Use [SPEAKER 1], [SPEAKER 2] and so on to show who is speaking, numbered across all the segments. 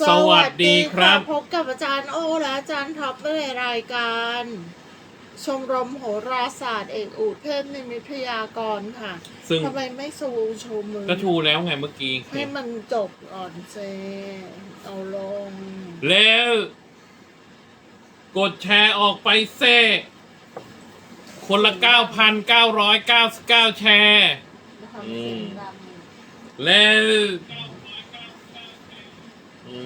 [SPEAKER 1] สวัสดีครับ
[SPEAKER 2] พบกับอาจารย์โอและอาจารย์ท็อปในรายการ ชมรมโหราศาสตร์เอกอุเทพในมิทยากรค่ะ
[SPEAKER 1] ซึ่ง
[SPEAKER 2] ทำไมไม่สูโชว์มือ
[SPEAKER 1] ก็ชูแล้วไงเมื่อกี้
[SPEAKER 2] ให้มันจบก่อนเซเอาลง
[SPEAKER 1] แล้ว กดแชร์ออกไปเซ่คนละ 9,999 แชร์
[SPEAKER 2] นะคะ
[SPEAKER 1] อืม
[SPEAKER 2] สีด
[SPEAKER 1] แล้ว อื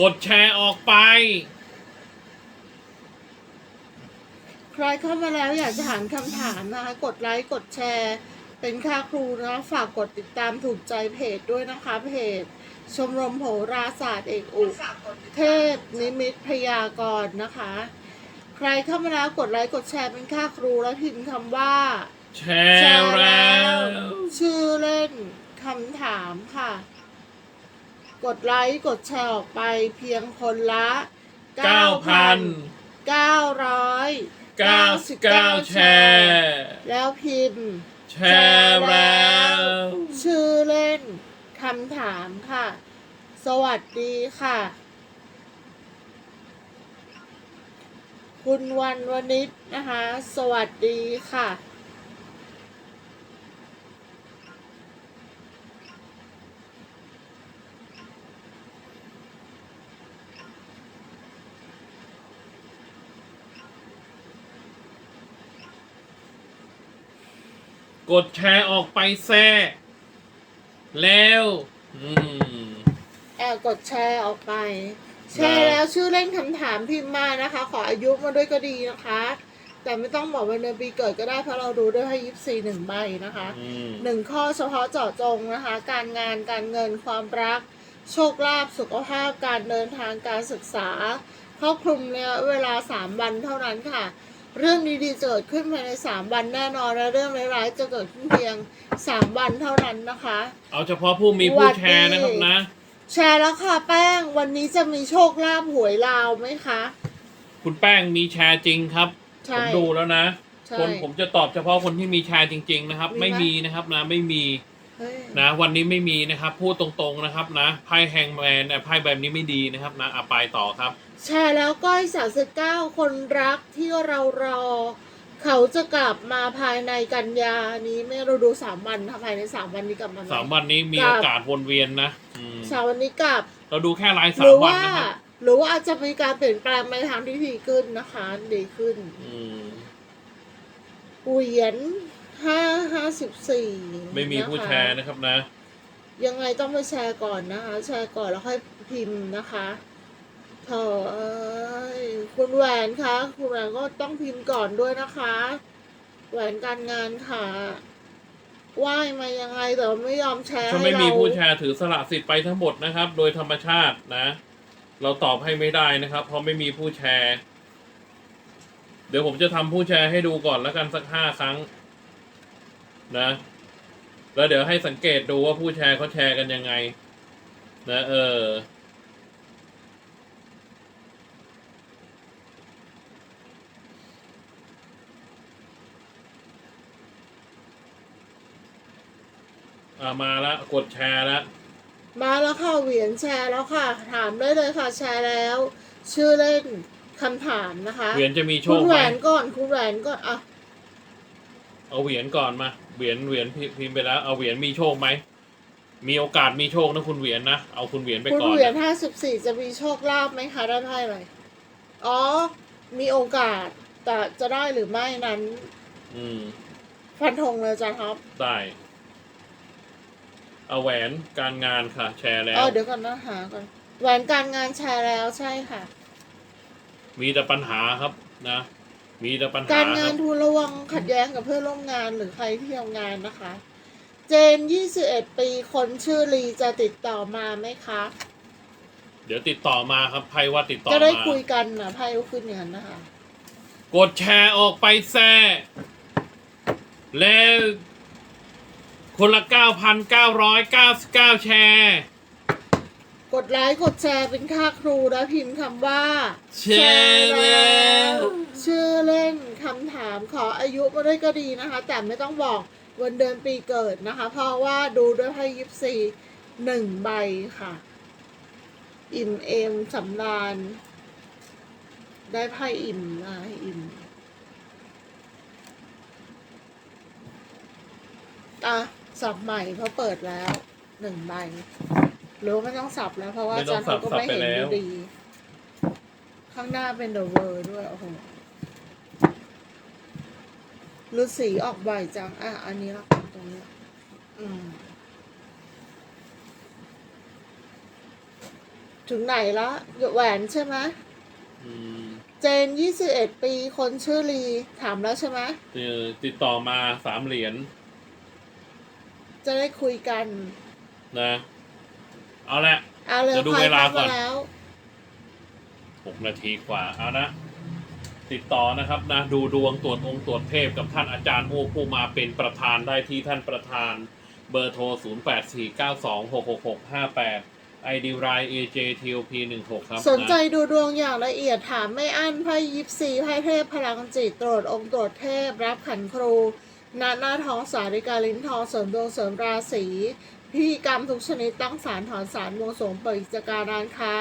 [SPEAKER 1] กดแชร์ออกไป
[SPEAKER 2] ใครเข้ามาแล้วอยากจะถามคำถามนะคะ กดไลค์กดแชร์ เป็นค่าครูนะคะฝากกดติดตามถูกใจเพจด้วยนะคะเพจ ชมรมโหราศาสตร์เอกอุเทพนิมิตพยากรณ์นะคะ ใครเข้ามาแล้วกดไลค์กดแชร์เป็นค่าครูแล้วพิมพ์คำว่า
[SPEAKER 1] แชร์แล้ว
[SPEAKER 2] ชื่อเล่นคำถามค่ะ กดไลค์กดแชร์ออกไปเพียงคนละ
[SPEAKER 1] 9,000
[SPEAKER 2] 900
[SPEAKER 1] 99 แชร์
[SPEAKER 2] แล้วพิมพ์
[SPEAKER 1] แชร์แล้ว
[SPEAKER 2] ชื่อเล่นคำถามค่ะ สวัสดีค่ะ คุณวันวนิชนะคะ สวัสดีค่ะ
[SPEAKER 1] กดแชร์ออกไปแซ่แล้วอืม
[SPEAKER 2] แอบกดแชร์ออกไป แชร์แล้วชื่อเล่นคำถามพิมพ์มานะคะ ขออายุมาด้วยก็ดีนะคะ แต่ไม่ต้องบอกวันเดือนปีเกิดก็ได้เพราะเราดูด้วยให้ยิบสี่หนึ่งใบนะคะ
[SPEAKER 1] อืม
[SPEAKER 2] หนึ่งข้อเฉพาะเจาะจงนะคะ การงานการเงินความรัก โชคลาภสุขภาพการเดินทางการศึกษาครอบคลุมระยะเวลาสามวันเท่านั้นค่ะ เรื่องดีๆจะเกิดขึ้นภายในสามวันแน่นอนและเรื่องร้ายๆจะเกิดขึ้นเพียงสามวันเท่านั้นนะคะ
[SPEAKER 1] เอาเฉพาะผู้มีผู้แชร์นะครับนะ
[SPEAKER 2] แชร์แล้วค่ะแป้งวันนี้จะมีโชคลาภหวยลาวไหมคะ
[SPEAKER 1] คุณแป้งมีแชร์จริงครับ
[SPEAKER 2] ใช่
[SPEAKER 1] ผมดูแล้วนะ
[SPEAKER 2] ใช่
[SPEAKER 1] คนผมจะตอบเฉพาะคนที่มีแชร์จริง ๆ นะครับ
[SPEAKER 2] มีไหม
[SPEAKER 1] ไม่มีนะครับนะไม่มี
[SPEAKER 2] เฮ้ย
[SPEAKER 1] นะวันนี้ไม่มีนะครับพูดตรงๆนะครับนะไพ่แฮงแมนเนี่ยไพ่แบบนี้ไม่ดีนะครับนะอะไปต่อครับ
[SPEAKER 2] แชร์แล้วก้อยสาวสิบเก้าคนรักที่เรารอ เขาจะกลับมาภายในกันยานี้ไม่เราดูสามวันค่ะภายในสามวันนี้กลับมาไห
[SPEAKER 1] สามวันนี้มี
[SPEAKER 2] กลับ
[SPEAKER 1] โอกาสวนเวียนนะอืม
[SPEAKER 2] สามวันนี้กลับ
[SPEAKER 1] เราดูแค่ราย
[SPEAKER 2] ห
[SPEAKER 1] สา
[SPEAKER 2] รื
[SPEAKER 1] ม
[SPEAKER 2] อ
[SPEAKER 1] วัน
[SPEAKER 2] ว่า
[SPEAKER 1] นะครับ
[SPEAKER 2] หรือว่าอาจจะมีการเปลี่ยนแปลงในทางที่ดีขึ้นนะคะ ดีขึ้น
[SPEAKER 1] อืม
[SPEAKER 2] เหรียญ ห้าห้าสิบสี่
[SPEAKER 1] ไม่มีผู้แชร์นะครับนะ
[SPEAKER 2] ยังไงต้องไปแชร์ก่อนนะคะ แชร์ก่อนแล้วค่อยพิมพ์นะคะเถอะเอ้ยคุณแหวนคะคุณแหวนก็ต้องพิมพ์ก่อนด้วยนะคะ แหวนการงานค่ะไหว้มายังไงแต่ว่าไม่ยอมแชร์
[SPEAKER 1] ถ้า
[SPEAKER 2] ให้
[SPEAKER 1] ไม่
[SPEAKER 2] เรา
[SPEAKER 1] มีผู้แชร์ถือสละสิทธิ์ไปทั้งหมดนะครับ โดยธรรมชาตินะ เราตอบให้ไม่ได้นะครับ เพราะไม่มีผู้แชร์ เดี๋ยวผมจะทำผู้แชร์ให้ดูก่อนแล้วกันสักห้าครั้ง นะ แล้วเดี๋ยวให้สังเกตดูว่าผู้แชร์เขาแชร์กันยังไง นะเอออ่ามาแล้วกดแชร์แล้ว
[SPEAKER 2] มาแล้วค่ะเหวียนแชร์แล้วค่ะ ถามได้เลยค่ะ แชร์แล้ว ชื่อเล่นคำถามนะคะ
[SPEAKER 1] เหรียญจะมีโช
[SPEAKER 2] คุ
[SPEAKER 1] ค
[SPEAKER 2] ณ
[SPEAKER 1] ไห
[SPEAKER 2] แห
[SPEAKER 1] ม
[SPEAKER 2] วนก่อนคุณแหวนก่อนอะ
[SPEAKER 1] เอาเหรียญก่อนมาเหรียญเหรียญพิพิมพ์ไปแล้ว เอาเหรียญมีโชคไหมมีโอกาสมีโชคนะคุณเหรียญนะเอาคุณเหรียญไป
[SPEAKER 2] คุณ
[SPEAKER 1] ก่อน
[SPEAKER 2] เหรียญ
[SPEAKER 1] นะ
[SPEAKER 2] ห้าสิบสี่จะมีโชคลาภไหมคะได้ไพ่อะไรอ๋อ มีโอกาส แต่จะได้หรือไม่นั้น
[SPEAKER 1] อืม
[SPEAKER 2] ฟันธงเลยอาจารย์ครับ
[SPEAKER 1] ได้เอาแหวนการงานค่ะ แชร์แล้
[SPEAKER 2] เอ
[SPEAKER 1] ว
[SPEAKER 2] อเดี๋ยวก่อนนะหาก่อนแหวนการงานแชร์แล้วใช่ค่ะ
[SPEAKER 1] มีแต่ปัญหาครับนะ มีแต่ปัญหา
[SPEAKER 2] การ
[SPEAKER 1] ค
[SPEAKER 2] งา
[SPEAKER 1] รั
[SPEAKER 2] น
[SPEAKER 1] บ
[SPEAKER 2] ทูลระวังขัดแย้งกับเพื่อนร่วมงานหรือใครที่ทำงานนะคะ เจน21ปีคนชื่อลีจะติดต่อมาไหมคะ
[SPEAKER 1] เดี๋ยวติดต่อมาครับไพ่ว่าติดต่อ
[SPEAKER 2] จะได้
[SPEAKER 1] มา
[SPEAKER 2] คุยกันนะไพ่ก็ขึ้นอย่างนั้นนะคะ
[SPEAKER 1] กดแชร์ออกไปแซ่แล้วคนละ 9,999 แชร์
[SPEAKER 2] กดไลค์กดแชร์เป็นค่าครูแล้วพิมพ์คำว่า
[SPEAKER 1] แชร์แล้ว
[SPEAKER 2] ชื่อเล่นคำถามขออายุมาด้วยก็ดีนะคะ แต่ไม่ต้องบอกวันเดือนปีเกิดนะคะ เพราะว่าดูด้วยไพ่ยิปซีหนึ่งใบค่ะ อิ่มเอมสำราญ ได้ไพ่อิ่มนะอิ่มอะสับใหม่เพราะเปิดแล้วหนึ่งใบ หรือว่าไม่ต้องสับแล้วเพราะว่า
[SPEAKER 1] ไม่
[SPEAKER 2] อา
[SPEAKER 1] ต้
[SPEAKER 2] จา
[SPEAKER 1] อ
[SPEAKER 2] รงย์เขาก็
[SPEAKER 1] สับ
[SPEAKER 2] ไม่เห็น
[SPEAKER 1] สับไปแล้ว
[SPEAKER 2] อยู่ดี ข้างหน้าเป็นเดอะเวอร์ด้วย โอ้โหฤาษีออกบ่อยจัง อะ อันนี้ละกันตรงนี้ อืม ถึงไหนละแหวนใช่ไหม
[SPEAKER 1] อืม
[SPEAKER 2] เจนยี่สิบเอ็ดปี คนชื่อลี ถามแล้วใช่ไหม
[SPEAKER 1] เออติดต่อมาสามเหรียญ
[SPEAKER 2] จะได้คุยกัน
[SPEAKER 1] นะ เอาละ
[SPEAKER 2] เอาเลย
[SPEAKER 1] จะดู
[SPEAKER 2] ใคร
[SPEAKER 1] เวลา
[SPEAKER 2] เข้า
[SPEAKER 1] ก่อ
[SPEAKER 2] มานแล้ว
[SPEAKER 1] หกนาทีกว่า เอานะ ติดต่อนะครับนะ ดูดวงตรวจองค์ตรวจเทพกับท่านอาจารย์โอผู้มาเป็นประธานได้ที่ท่านประธาน เบอร์โทร 0 8 4 9 2 6 6 6 5 8 ID r i AJTOP 1 6ครับ
[SPEAKER 2] สนใจะดูดวงอย่างละเอียดถามไม่อั้นไพ่ยิปซีไพ่เทพพลังจิตตรวจองค์ตรวจเทพ รับขันครูณหน้าท้องสาริกาลิ้นทองเสริมดวงเสริมราศี พิธีกรรมทุกชนิดตั้งสารถอนสารมวงสงเปิดกิจการร้านค้า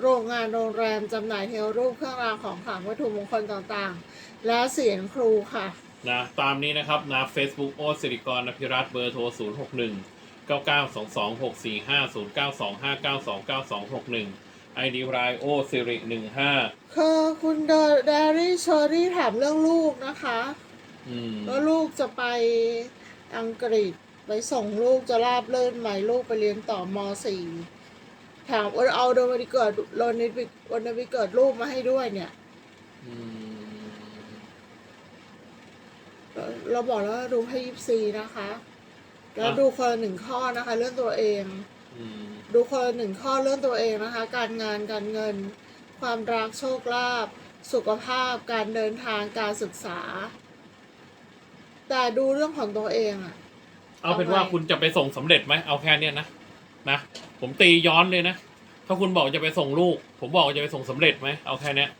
[SPEAKER 2] โรงงานโรงแรมจำหน่ายเทวรูปเครื่องรางของขลังวัตถุมงคลต่างๆ และเสียงครูค่ะ
[SPEAKER 1] นะตามนี้นะครับนะ Facebook โอสิริกรนภิรัตน์เบอร์โทร 0 6 1 9 9 2 2 6 4 5 0 9 2 5 9 2 9 2 6 1 ID r i โอสิริ15
[SPEAKER 2] คือคุณเดารี่ชอรี่ถามเรื่องลูกนะคะ
[SPEAKER 1] อืม
[SPEAKER 2] ว่าลูกจะไปอังกฤษ ไปส่งลูกจะราบเลื่นไหมลูกไปเรียนต่อม .4 ถามว่าเอาเดือนวันที่เกิดวันนี้วันนี้เกิดลูกมาให้ด้วยเนี่ย
[SPEAKER 1] อืม
[SPEAKER 2] เราเราบอกแล้วว่าดูให้ยิปซีนะคะ แล้ว
[SPEAKER 1] อะ
[SPEAKER 2] ดูคนละหนึ่งข้อนะคะ เรื่องตัวเอง
[SPEAKER 1] อืม
[SPEAKER 2] ดูคนละหนึ่งข้อเรื่องตัวเองนะคะ การงานการเงิน ความรักโชคลาภสุขภาพการเดินทางการศึกษา แต่ดูเรื่องของตัวเองอะ
[SPEAKER 1] เอาเป็นว่า
[SPEAKER 2] เอาไง
[SPEAKER 1] คุณจะไปส่งสำเร็จไหมเอาแค่เนี้ยนะนะผมตีย้อนเลยนะถ้าคุณบอกจะไปส่งลูก ผมบอกว่าจะไปส่งสำเร็จไหมเอาแค่เนี้ย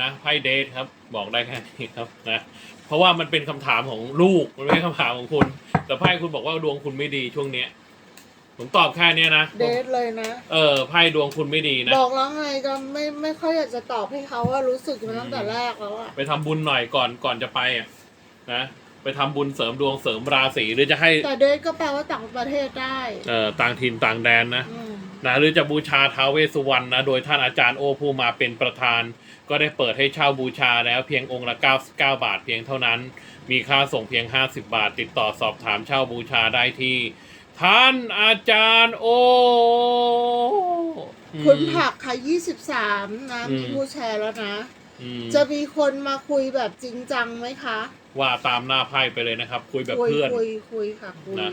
[SPEAKER 1] นะไพ่เดทครับ บอกได้แค่นี้ครับนะเพราะว่ามันเป็นคำถามของลูกมันไม่ใช่คำถามของคุณ แต่ไพ่คุณบอกว่าดวงคุณไม่ดีช่วงเนี้ยผมตอบแค่เนี้ยนะ
[SPEAKER 2] เดทเลยนะ
[SPEAKER 1] เออไพ่ดวงคุณไม่ดีนะ
[SPEAKER 2] บอกแล้วไงก็ไม่ไม่ค่อยอยากจะตอบให้เขาว่ารู้สึกมาตั้งแต่แรกแล้วอะ
[SPEAKER 1] ไปทำบุญหน่อยก่อนก่อนจะไปอะนะ ไปทำบุญเสริมดวงเสริมราศีหรือจะให้
[SPEAKER 2] แต่เดทก็แปลว่าต่างประเทศได้
[SPEAKER 1] เอ่อต่างถิ่นต่างแดนนะ
[SPEAKER 2] อืม
[SPEAKER 1] นะหรือจะบูชาท้าวเวสสุวรรณนะโดยท่านอาจารย์โอผู้มาเป็นประธาน ก็ได้เปิดให้เช่าบูชาแล้วเพียงองค์ละ 99 บาทเพียงเท่านั้น มีค่าส่งเพียง 50 บาท ติดต่อสอบถามเช่าบูชาได้ที่ ท่านอาจารย์โอ
[SPEAKER 2] คุณผักค่ะยี่สิบสามนะ
[SPEAKER 1] อืม
[SPEAKER 2] มีผู้แชร์แล้วนะ
[SPEAKER 1] อืม
[SPEAKER 2] จะมีคนมาคุยแบบจริงจังไหมคะ
[SPEAKER 1] ว่าตามหน้าไพ่ไปเลยนะครับ คุยแบบ
[SPEAKER 2] คุย
[SPEAKER 1] เพื่อน
[SPEAKER 2] คุยคุยค่ะคุย
[SPEAKER 1] นะ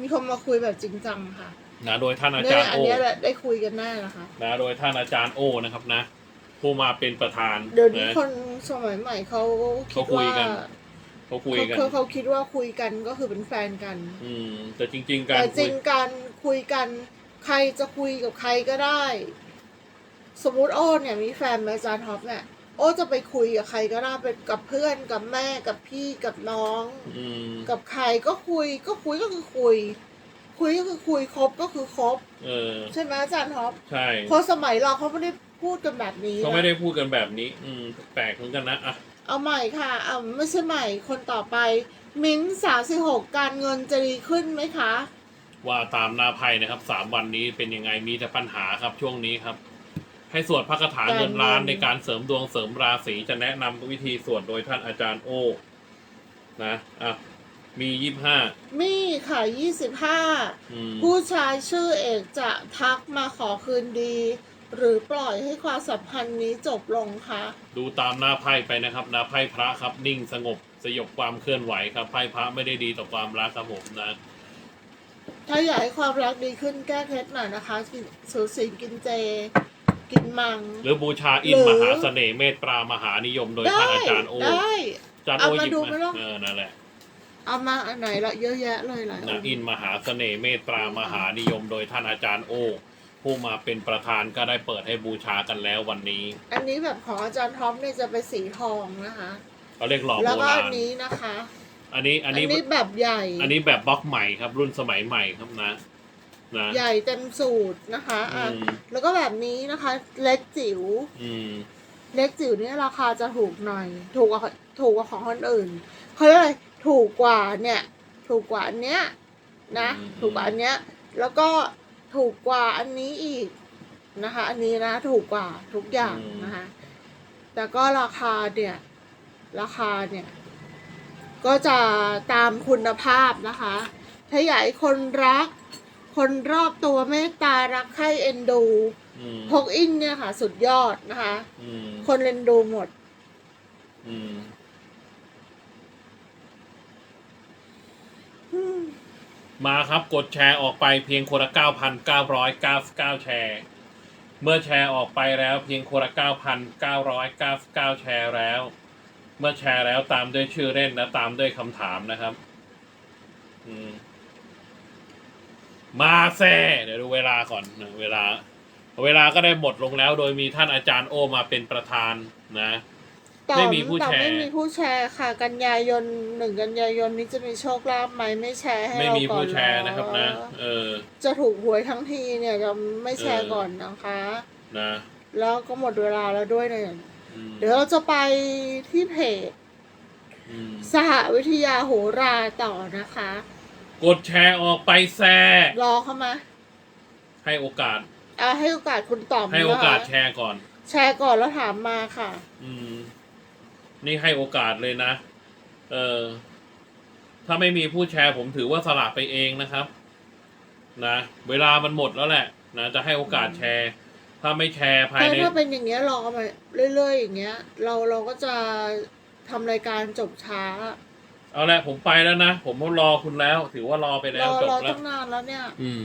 [SPEAKER 2] มีคนมาคุยแบบจริงจังค่ะ
[SPEAKER 1] นะโดยท่านอา
[SPEAKER 2] เนี่
[SPEAKER 1] จายรย์
[SPEAKER 2] อัน
[SPEAKER 1] โอ
[SPEAKER 2] เนี้ยแหละได้คุยกันแน่นะคะ
[SPEAKER 1] นะโดยท่านอาจารย์โอนะครับนะ ผู้มาเป็นประธาน
[SPEAKER 2] เดี๋ยวนี้
[SPEAKER 1] นะ
[SPEAKER 2] คนสมัยใหม่เขาคิด
[SPEAKER 1] เขาคุย
[SPEAKER 2] ว่า
[SPEAKER 1] กัน เขาคุยกัน
[SPEAKER 2] เขาเขาคิดว่าคุยกันก็คือเป็นแฟนกัน
[SPEAKER 1] อืม แต่จริง ๆ การ
[SPEAKER 2] แต่จ
[SPEAKER 1] คุ
[SPEAKER 2] ริ
[SPEAKER 1] ย
[SPEAKER 2] งการคุยกันใครจะคุยกับใครก็ได้ สมมุติโอ้เนี่ยมีแฟนไหมอาจารย์ท็อปเนี่ย โอ้จะไปคุยกับใครก็ได้เป็นกับเพื่อนกับแม่กับพี่กับน้อง
[SPEAKER 1] อืม
[SPEAKER 2] กับใครก็คุยก็คุยก็คือคุย คุยก็คือคุยครบก็คือครบ
[SPEAKER 1] เออ
[SPEAKER 2] ใช่ไหมอาจารย์ท็อป
[SPEAKER 1] ใช่
[SPEAKER 2] เพราะสมัยเราเขาไม่ได้พูดกันแบบนี้
[SPEAKER 1] เขา
[SPEAKER 2] นะ
[SPEAKER 1] ไม่ได้พูดกันแบบนี้ อืมแปลกเหมือนกันนะอะ
[SPEAKER 2] เอาใหม่ค่ะเอาไม่ใช่ใหม่คนต่อไป มิ้นสามสิบหกการเงินจะดีขึ้นไหมคะ
[SPEAKER 1] ว่าตามหน้าไพ่นะครับสามวันนี้เป็นยังไงมีแต่ปัญหาครับช่วงนี้ครับ ให้สวดพระคาถาเงินล้านในการเสริมดวงเสริมราศีจะแนะนำวิธีสวดโดยท่านอาจารย์โอนะอะมียี่ห้า
[SPEAKER 2] มีค่ะยี่สิบห้า
[SPEAKER 1] อืม
[SPEAKER 2] ผู้ชายชื่อเอกจะทักมาขอคืนดี หรือปล่อยให้ความสัมพันธ์นี้จบลงคะ
[SPEAKER 1] ดูตามหน้าไพ่ไปนะครับหน้าไพ่พระครับนิ่งสงบสยบความเคลื่อนไหวครับไพ่พระไม่ได้ดีต่อความรักครับผมนะ
[SPEAKER 2] ถ้าอยากให้ความรักดีขึ้นแก้เคล็ดหน่อยนะคะกินสูสีกินเจ กินมัง
[SPEAKER 1] หรือบูชาอิน
[SPEAKER 2] หรือ
[SPEAKER 1] มหาเสน่ห์เมตตามหานิยมโดย
[SPEAKER 2] ได้
[SPEAKER 1] ท่านอาจารย์โอ
[SPEAKER 2] ได้
[SPEAKER 1] อาจารย์
[SPEAKER 2] เอา
[SPEAKER 1] โอ
[SPEAKER 2] มา
[SPEAKER 1] หยิบ
[SPEAKER 2] ดูไหม
[SPEAKER 1] มา
[SPEAKER 2] ล่ะ
[SPEAKER 1] เออนั่นแหละ
[SPEAKER 2] เอามาอันไหนละเยอะแยะเลยหลาย
[SPEAKER 1] นะ
[SPEAKER 2] น
[SPEAKER 1] อินมหาเสน่ห์เมตตามหานิยมโดยท่านอาจารย์โอ ผู้มาเป็นประธานก็ได้เปิดให้บูชากันแล้ววันนี้
[SPEAKER 2] อันนี้แบบของอาจารย์ท็อปเนี่ยจะเป็นสีทองนะคะ
[SPEAKER 1] เขาเรียกหล่อ
[SPEAKER 2] แล้ว
[SPEAKER 1] โบ
[SPEAKER 2] ก็
[SPEAKER 1] รา
[SPEAKER 2] อัน
[SPEAKER 1] ณ
[SPEAKER 2] นี้นะคะ
[SPEAKER 1] อันนี้อันนี้
[SPEAKER 2] แบบใหญ่
[SPEAKER 1] อันนี้แบบบล็อกใหม่ครับรุ่นสมัยใหม่ครับนะ นะ
[SPEAKER 2] ใหญ่เต็มสูตรนะคะอะ
[SPEAKER 1] อืม
[SPEAKER 2] แล้วก็แบบนี้นะคะ เล็กจิ๋ว
[SPEAKER 1] อืม
[SPEAKER 2] เล็กจิ๋วเนี่ยราคาจะถูกหน่อย ถูกกว่าถูกกว่าของคนอื่นเขาเรียกอะไรถูกกว่าเนี่ย ถูกกว่าอันเนี้ยนะ
[SPEAKER 1] อืม
[SPEAKER 2] ถูกกว่าอันเนี้ย แล้วก็ถูกกว่าอันนี้อีกนะคะ อันนี้นะถูกกว่าทุกอย่างนะคะ แต่ก็ราคาเนี่ย ราคาเนี่ย ก็จะตามคุณภาพนะคะ ถ้าอยากให้คนรัก คนรอบตัวเมตตารักใคร่เอ็นดู
[SPEAKER 1] อืม
[SPEAKER 2] พกอินเนี่ยค่ะ สุดยอดนะคะ
[SPEAKER 1] อืม
[SPEAKER 2] คนเอ็นดูหมด
[SPEAKER 1] อืม
[SPEAKER 2] อืม
[SPEAKER 1] มาครับกดแชร์ออกไปเพียงคนละเก้าพันเก้าร้อยเก้าสิบเก้าแชร์ เมื่อแชร์ออกไปแล้วเพียงคนละเก้าพันเก้าร้อยเก้าสิบเก้าแชร์แล้ว เมื่อแชร์แล้วตามด้วยชื่อเล่นและตามด้วยคำถามนะครับ อืม มาแซ่เดี๋ยวดูเวลาก่อนนะเวลา เวลาก็ได้หมดลงแล้ว โดยมีท่านอาจารย์โอมาเป็นประธานนะ
[SPEAKER 2] ต่อ
[SPEAKER 1] ไม่มีผู้
[SPEAKER 2] ต่อ
[SPEAKER 1] แชร์
[SPEAKER 2] ไม่มีผู้แชร์ค่ะ กันยายนหนึ่งกันยายนนี้จะมีโชคลาภไหมไม่แชร์ให้
[SPEAKER 1] ไม่
[SPEAKER 2] เรา
[SPEAKER 1] มี
[SPEAKER 2] ก่อน
[SPEAKER 1] ผู้แชร์นะครับนะ
[SPEAKER 2] เหรอ
[SPEAKER 1] เออ
[SPEAKER 2] จะถูกหวยทั้งทีเนี่ยจะไม่แชร์
[SPEAKER 1] เออ
[SPEAKER 2] ก่อนนะคะ
[SPEAKER 1] นะ
[SPEAKER 2] แล้วก็หมดเวลาแล้วด้วยเนี่ย
[SPEAKER 1] อืม
[SPEAKER 2] เดี๋ยวเราจะไปที่เพจ
[SPEAKER 1] อืม
[SPEAKER 2] สหวิทยาโหราต่อนะคะ
[SPEAKER 1] กดแชร์ออกไปแซ่
[SPEAKER 2] รอเข้ามา
[SPEAKER 1] ให้โอกาส
[SPEAKER 2] อะให้โอกาสคุณตอบ
[SPEAKER 1] ให้โอกาส
[SPEAKER 2] นะคะ
[SPEAKER 1] แชร์ก่อน
[SPEAKER 2] แชร์ก่อนแล้วถามมาค่ะ
[SPEAKER 1] อืม นี่ให้โอกาสเลยนะ เออ ถ้าไม่มีผู้แชร์ผมถือว่าสละไปเองนะครับ นะ เวลามันหมดแล้วแหละ นะจะให้โอกาสแชร์ ถ้าไม่แชร์ภาย
[SPEAKER 2] ถ้า
[SPEAKER 1] ใน
[SPEAKER 2] ถ้าเป็นอย่างเงี้ยรอมาเรื่อยๆอย่างเงี้ย เราเราก็จะทำรายการจบช้า
[SPEAKER 1] เอาละผมไปแล้วนะ ผมรอคุณแล้ว ถือว่ารอไป
[SPEAKER 2] ร
[SPEAKER 1] แล้ว
[SPEAKER 2] อ
[SPEAKER 1] จบ
[SPEAKER 2] รอ
[SPEAKER 1] แล้
[SPEAKER 2] ตั้
[SPEAKER 1] ว
[SPEAKER 2] งนานแล้วเนี่ย
[SPEAKER 1] อืม
[SPEAKER 2] ร